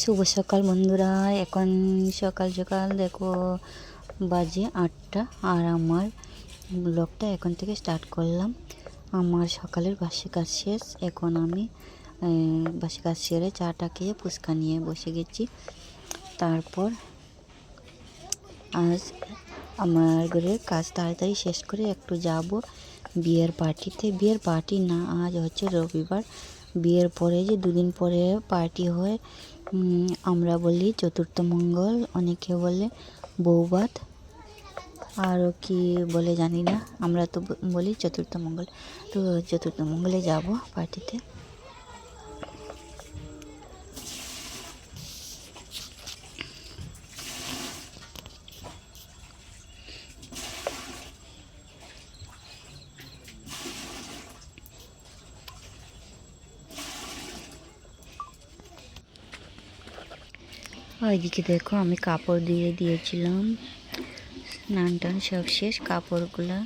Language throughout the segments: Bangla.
শুভ সকাল বন্ধুরা। এখন সকাল সকাল দেখো বাজে আটটা আর আমার ব্লগটা এখন থেকে স্টার্ট করলাম। আমার সকালের বাসি কাজ শেষ। এখন আমি বাসি কাজ সেরে চাটা খেয়ে ফুচকা নিয়ে বসে গেছি। তারপর আজ আমার ঘরের কাজ তাড়াতাড়ি শেষ করে একটু যাব বিয়ের পার্টিতে। বিয়ের পার্টি না, আজ হচ্ছে রবিবার। বিয়ের পরে যে দুদিন পরে পার্টি হয় আমরা বলি চতুর্থ মঙ্গল, অনেকে বলে বৌবাদ, আরও কি বলে জানি না, আমরা তো বলি চতুর্থ মঙ্গল। তো চতুর্থ মঙ্গলে যাব পার্টিতে ওইদিকে দেখো আমি কাপড় দিয়ে দিয়েছিলাম। স্নান টান সব শেষ, কাপড়গুলো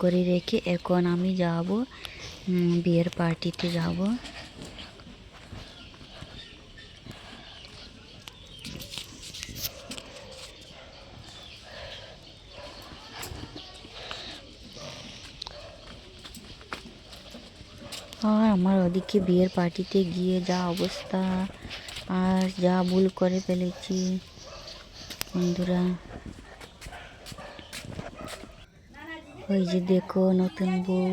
গড়ে রেখে এখন আমি যাব বিয়ের পার্টিতে যাব। আর আমার ওদিকে বিয়ের পার্টিতে গিয়ে যা অবস্থা। আর যা ভুল করে ফেলেছি, বন্ধুরা। ওই যে দেখো নতুন বউ।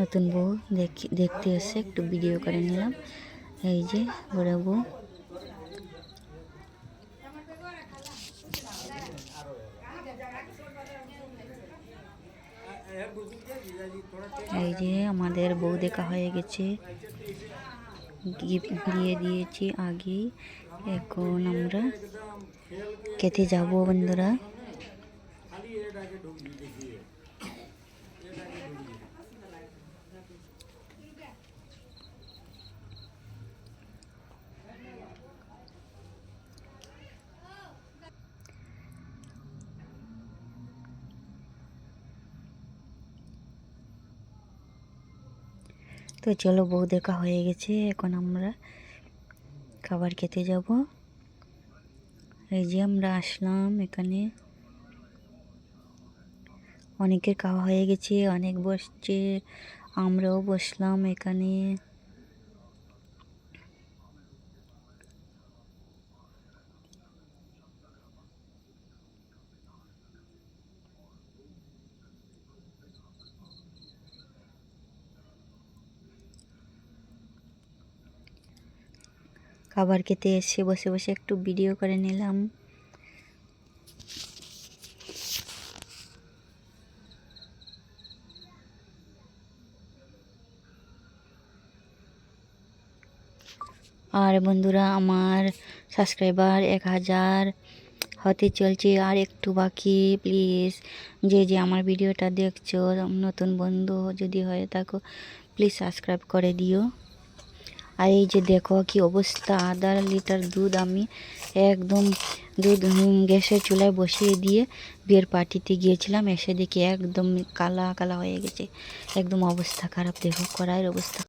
নতুন বউ দেখি, দেখতে এসে একটু ভিডিও করে নিলাম। এই যে বড় বউ। এই যে আমাদের বউ দেখা হয়ে গেছে। গিফট দিয়ে দিয়েছি আগে। এখন আমরা খেতে যাব বন্ধুরা। তো চলো বউ দেখা হয়ে গেছে, এখন আমরা খাবার খেতে যাব। এই যে আমরা আসলাম এখানে। অনেকের খাওয়া হয়ে গেছে, অনেক বসছে, আমরাও বসলাম এখানে। খাবার খেতে এসে বসে বসে একটু ভিডিও করে নিলাম। আর বন্ধুরা, আমার সাবস্ক্রাইবার এক হাজার হতে চলছে। আর একটু বাকি, প্লিজ, যে যে আমার ভিডিওটা দেখছ, নতুন বন্ধু যদি হয়ে থাকো, প্লিজ সাবস্ক্রাইব করে দিও। আর এই যে দেখো কি অবস্থা, আধা লিটার দুধ আমি একদম দুধ গ্যাসের চুলায় বসিয়ে দিয়ে বিয়ের পার্টিতে গিয়েছিলাম, এসে দেখি একদম কালা কালা হয়ে গেছে। একদম অবস্থা খারাপ দেখো কড়াইয়ের অবস্থা।